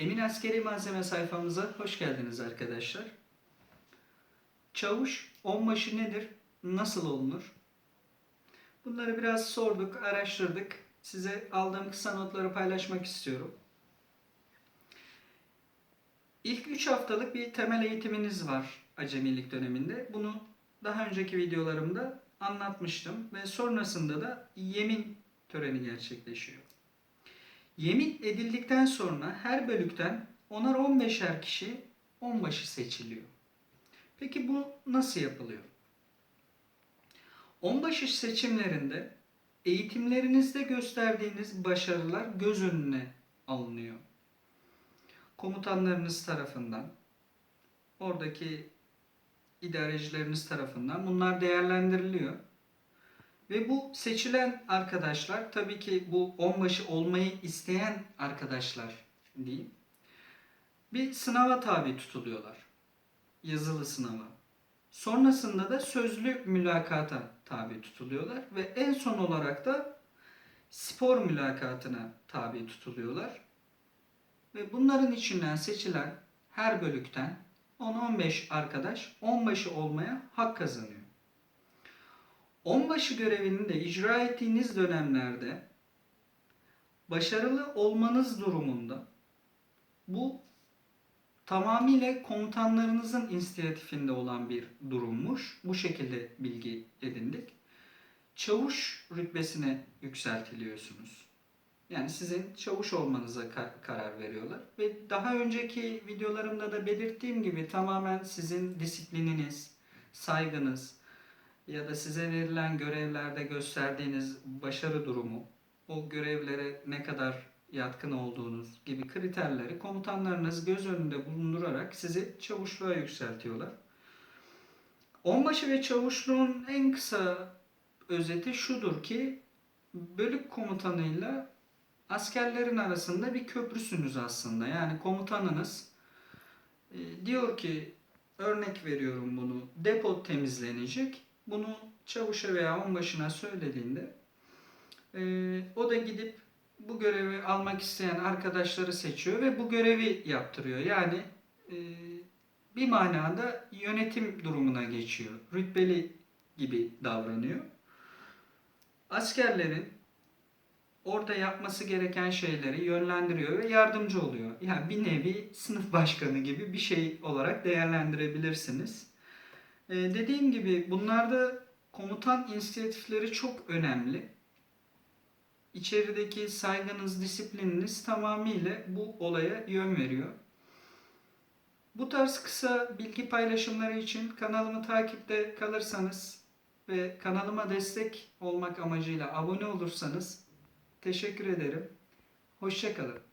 Emin Askeri Malzeme sayfamıza hoş geldiniz arkadaşlar. Çavuş onbaşı nedir? Nasıl olunur? Bunları biraz sorduk, araştırdık. Size aldığım kısa notları paylaşmak istiyorum. İlk 3 haftalık bir temel eğitiminiz var acemilik döneminde. Bunu daha önceki videolarımda anlatmıştım ve sonrasında da yemin töreni gerçekleşiyor. Yemin edildikten sonra her bölükten 10'ar 15'er kişi onbaşı seçiliyor. Peki bu nasıl yapılıyor? Onbaşı seçimlerinde eğitimlerinizde gösterdiğiniz başarılar göz önüne alınıyor. Komutanlarınız tarafından, oradaki idarecileriniz tarafından bunlar değerlendiriliyor. Ve bu seçilen arkadaşlar tabii ki bu onbaşı olmayı isteyen arkadaşlar diyeyim. Bir sınava tabi tutuluyorlar. Yazılı sınava. Sonrasında da sözlü mülakata tabi tutuluyorlar ve en son olarak da spor mülakatına tabi tutuluyorlar. Ve bunların içinden seçilen her bölükten 10-15 arkadaş onbaşı olmaya hak kazanıyor. Onbaşı görevini de icra ettiğiniz dönemlerde başarılı olmanız durumunda bu tamamıyla komutanlarınızın inisiyatifinde olan bir durummuş. Bu şekilde bilgi edindik. Çavuş rütbesine yükseltiliyorsunuz. Yani sizin çavuş olmanıza ka- karar veriyorlar. Ve daha önceki videolarımda da belirttiğim gibi tamamen sizin disiplininiz, saygınız ya da size verilen görevlerde gösterdiğiniz başarı durumu, o görevlere ne kadar yatkın olduğunuz gibi kriterleri komutanlarınız göz önünde bulundurarak sizi çavuşluğa yükseltiyorlar. Onbaşı ve çavuşluğun en kısa özeti şudur ki bölük komutanıyla askerlerin arasında bir köprüsünüz aslında. Yani komutanınız e, diyor ki örnek veriyorum bunu depo temizlenecek. Bunu çavuşa veya onbaşına söylediğinde e, o da gidip bu görevi almak isteyen arkadaşları seçiyor ve bu görevi yaptırıyor. Yani e, bir manada yönetim durumuna geçiyor. Rütbeli gibi davranıyor. Askerlerin orada yapması gereken şeyleri yönlendiriyor ve yardımcı oluyor. Yani bir nevi sınıf başkanı gibi bir şey olarak değerlendirebilirsiniz. Ee, dediğim gibi bunlarda komutan inisiyatifleri çok önemli. İçerideki saygınız, disiplininiz tamamıyla bu olaya yön veriyor. Bu tarz kısa bilgi paylaşımları için kanalımı takipte kalırsanız ve kanalıma destek olmak amacıyla abone olursanız teşekkür ederim. Hoşçakalın.